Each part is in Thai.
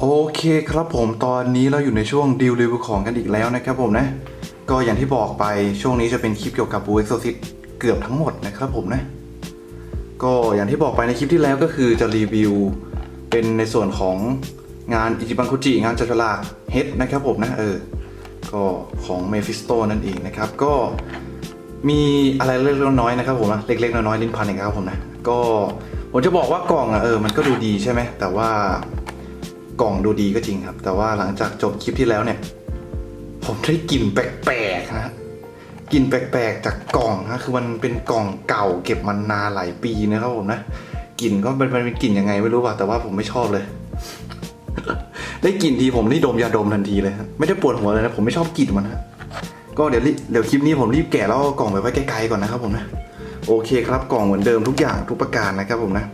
โอเคครับผมตอนนี้เราอยู่ในช่วงดีลรีวิวของกันอีกแล้วนะครับผมนะ ก็อย่างที่บอกไปช่วงนี้จะเป็นคลิปเกี่ยวกับบูเอ็กโซซิตเกือบทั้งหมดนะครับผมนะ ก็อย่างที่บอกไปในคลิปที่แล้วก็คือจะรีวิวเป็นในส่วนของงานอิจิบังคุจิงานจัตุรัสเฮดนะครับผมนะเออ ก็ของเมฟิสโตนั่นเองนะครับ ก็มีอะไรเล็กๆน้อยๆนะครับผมนะเล็กๆน้อยๆลิ้นพันเองครับผมนะก็ผมจะบอกว่ากล่องอะเออมันก็ดูดีใช่ไหมแต่ว่า กล่องดูดีก็จริงครับ แต่ว่าหลังจากจบคลิปที่แล้วเนี่ย ผมได้กลิ่นแปลกๆนะกลิ่นแปลกๆจากกล่องนะคือมันเป็นกล่องเก่า เก็บมันนานหลายปีนะครับผมนะกลิ่นก็มันมันเป็นกลิ่นยังไงไม่รู้ว่ะแต่ว่าผมไม่ชอบเลย ได้กลิ่นทีผมนี่ดมยาดมทันทีเลยไม่ได้ปวดหัวเลยนะผมไม่ชอบกลิ่นมันฮะก็เดี๋ยวรีเดี๋ยวคลิปนี้ผมรีบแกะแล้วกล่องไปไว้ไกลๆก่อนนะครับผมนะโอเคครับกล่องเหมือนเดิมทุกอย่างทุกประการนะครับผมนะ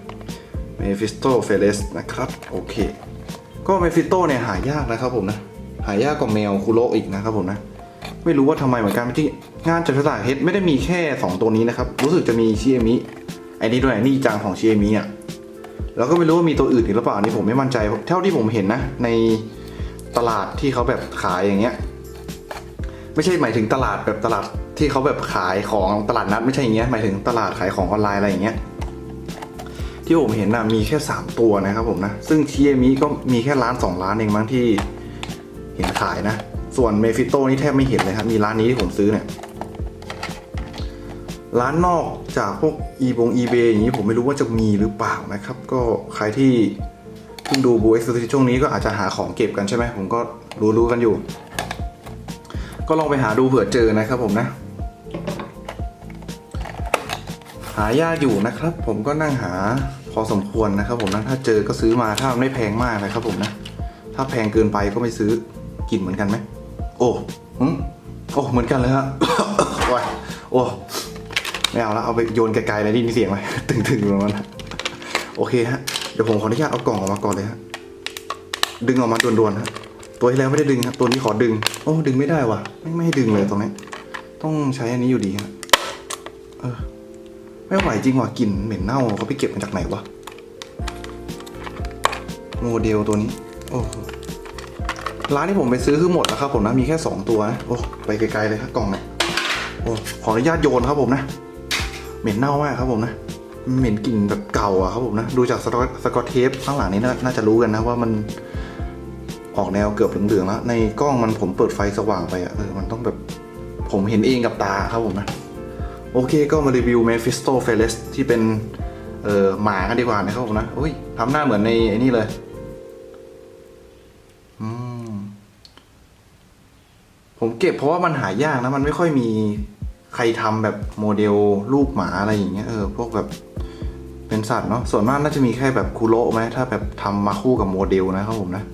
เมฟิสโตเฟเลสนะครับ โอเค ก็เมฟิโต้เนี่ยหายากนะครับผมนะ หายากกว่าแมวคูโรอีกนะครับผมนะ ไม่รู้ว่าทำไมเหมือนกันที่งานจัดฉลากเฮดไม่ได้มีแค่สองตัวนี้นะครับ รู้สึกจะมีชิเอมิไอ้นี่ด้วยนี่จังของชิเอมิอะแล้วก็ไม่รู้ว่ามีตัวอื่นอีกหรือเปล่านี่ผมไม่มั่นใจเท่าที่ผมเห็นนะ ในตลาดที่เขาแบบขายอย่างเงี้ย ไม่ใช่หมายถึงตลาดแบบตลาดที่เขาแบบขายของตลาดนัดไม่ใช่อย่างเงี้ยหมายถึงตลาดขายของออนไลน์อะไรอย่างเงี้ย ที่ผมเห็นนะมีแค่ 3 ตัวนะครับผมนะ ซึ่งทีเอมิก็มีแค่ร้าน 2 ร้านเองมั้งที่เห็นขายนะ ส่วนเมฟิโตนี่แทบไม่เห็นเลยครับ มีร้านนี้ที่ผมซื้อเนี่ย ร้านนอกจากพวกอีบงอีเบอย่างนี้ผมไม่รู้ว่าจะมีหรือเปล่านะครับ ก็ใครที่เพิ่งดูบูเอ็กซ์ช่วงนี้ก็อาจจะหาของเก็บกันใช่ไหมผมก็รู้ๆกันอยู่ ก็ลองไปหาดูเผื่อเจอนะครับผมนะายากอยู่นะครับ ผมก็นั่งหาพอสมควรนะครับ ผมนะถ้าเจอก็ซื้อมาถ้ามันไม่แพงมากนะครับผมนะ ถ้าแพงเกินไปก็ไม่ซื้อกินเหมือนกันไหมโอ้หึโอ้เหมือนกันเลยฮะโอ้ยโอ้ไม่เอาละเอาไปโยนไกลๆเลยนี่มีเสียงไหมตึงๆตรงนั้นนะโอเคฮะเดี๋ยวผมขออนุญาตเอากล่องออกมาก่อนเลยฮะดึงออกมาด่วนๆฮะตัวที่แล้วไม่ได้ดึงครับตัวนี้ขอดึง โอ้ดึงไม่ได้ว่ะไม่ไม่ให้ดึงเลยตรงนี้ ต้องใช้อันนี้อยู่ดีฮะเออ ไม่ไหวจริงว่ะกลิ่นเหม็นเน่าเขาไปเก็บมาจากไหนวะโมเดลตัวนี้ โอ้ร้านที่ผมไปซื้อคือหมดแล้วครับผมนะมีแค่ 2 ตัวนะโอ้ไปไกลๆเลยครับกล่องเนี่ยโอ้ขออนุญาตโยนครับผมนะ เหม็นเน่ามากครับผมนะเหม็นกลิ่นแบบเก่าอะครับผมนะดูจากสกอตสกอตเทปข้างหลังนี้น่าน่าจะรู้กันนะว่ามันออกแนวเกือบเหลืองๆแล้วในกล้องมันผมเปิดไฟสว่างไปอะเออมันต้องแบบผมเห็นเองกับตาครับผมนะ โอเคก็มารีวิว Mephisto f e l e s ที่เป็นเอ่อหมากันดีกว่านะครับผมนะอุ้ยทำหน้าเหมือนในไอ้นี่เลยอืมผมเก็บเพราะว่ามันหายากนะ มันไม่ค่อยมีใครทำแบบโมเดลรูปหมาอะไรอย่างเงี้ยเออพวกแบบเป็นสัตว์เนาะส่วนมากน่าจะมีแค่แบบคุโรไหมถ้าแบบทำมาคู่กับโมเดลนะครับผมนะ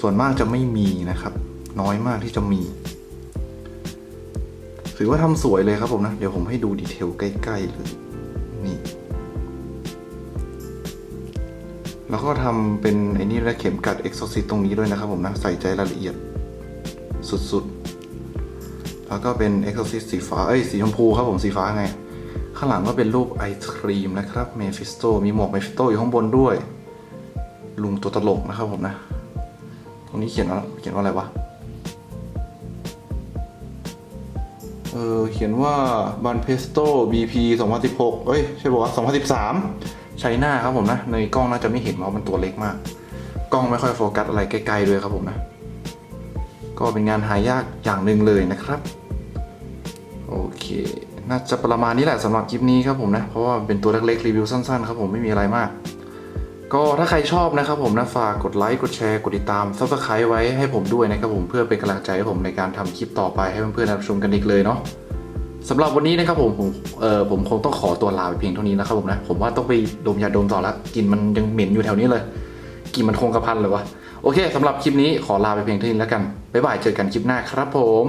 ส่วนมากจะไม่มีนะครับ น้อยมากที่จะมี ถือว่าทำสวยเลยครับผมนะ เดี๋ยวผมให้ดูดีเทลใกล้ๆเลย นี่ แล้วก็ทำเป็นไอ้นี่และเข็มกัดเอ็กโซซิตตรงนี้ด้วยนะครับผมนะ ใส่ใจรายละเอียดสุดๆ แล้วก็เป็นเอ็กโซซิตสีฟ้า เอ้ย สีชมพูครับผมสีฟ้าไง ข้างหลังก็เป็นรูปไอศครีมนะครับเมฟิสโตมีหมวกเมฟิสโตอยู่ข้างบนด้วย ลุงตัวตลกนะครับผมนะ ตรงนี้เขียนว่าเขียนว่าอะไรวะ เออเขียนว่าบันเพสโต BP 2016 เอ้ย ใช่ป่าวะ2013 ใช้หน้าครับผมนะ ในกล้องน่าจะไม่เห็นเพราะมันตัวเล็กมาก กล้องไม่ค่อยโฟกัสอะไรใกล้ๆด้วยครับผมนะ ก็เป็นงานหายากอย่างหนึ่งเลยนะครับ โอเค น่าจะประมาณนี้แหละสำหรับคลิปนี้ครับผมนะ เพราะว่าเป็นตัวเล็กๆรีวิวสั้นๆ ครับผมไม่มีอะไรมาก ก็ถ้าใครชอบนะครับผมนะฝากกดไลค์กดแชร์กดติดตามซับสไครต์ไว้ให้ผมด้วยนะครับผมเพื่อเป็นกำลังใจให้ผมในการทำคลิปต่อไปให้เพื่อนๆรับชมกันอีกเลยเนาะสำหรับวันนี้นะครับผมผมเออผมคงต้องขอตัวลาไปเพียงเท่านี้นะครับผมนะผมว่าต้องไปดมยาดมต่อละกลินมันยังเหม็นอยู่แถวนี้เลยกลินมันคงกระพันเลยวะโอเคสำหรับคลิปนี้ขอลาไปเพียงเท่านี้แล้วกันบ๊ายบายเจอกันคลิปหน้าครับผม